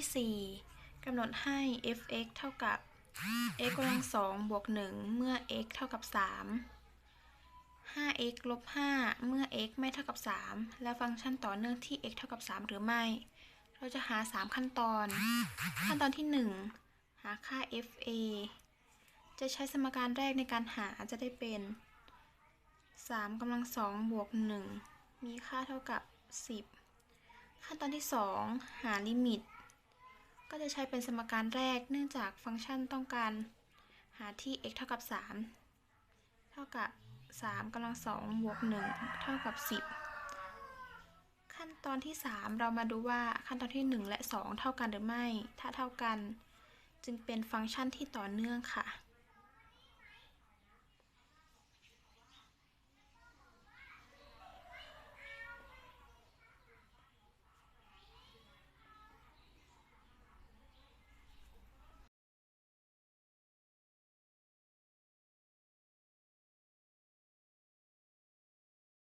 ที่4กำหนดให้ f(x) เท่ากับ x กำลังสองบวก1เมื่อ x เท่ากับ 3 5x ลบ5เมื่อ x ไม่เท่ากับ 3 และฟังก์ชันต่อเนื่องที่ x เท่ากับ 3 หรือไม่ เราจะหา 3 ขั้นตอน ขั้นตอนที่ 1 หาค่า fa จะใช้สมการแรกในการหาจะได้เป็น3กำลังสองบวก1มีค่าเท่ากับ 10 ขั้นตอนที่ 2 หาลิมิต ก็จะใช้เป็นสมการแรก เนื่องจากฟังก์ชันต้องการหาที่ x เท่ากับ 3 เท่ากับ 3กำลัง2บวก 1 เท่ากับ 10 ขั้นตอนที่ 3 เรามาดูว่าขั้นตอนที่ 1 และ 2 เท่ากันหรือไม่ ถ้าเท่ากัน จึงเป็นฟังก์ชันที่ต่อเนื่องค่ะ